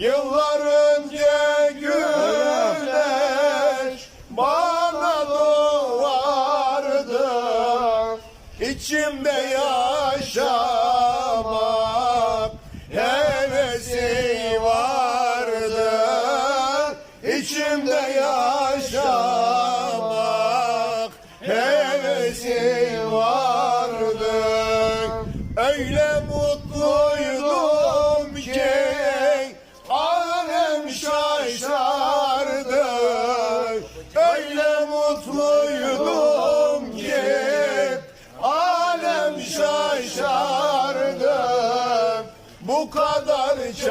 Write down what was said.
Yıllar önce güneş bana doğardı. İçimde yaşamak hevesi vardı. İçimde yaşamak hevesi vardı. Öyle bu kadar çaresiz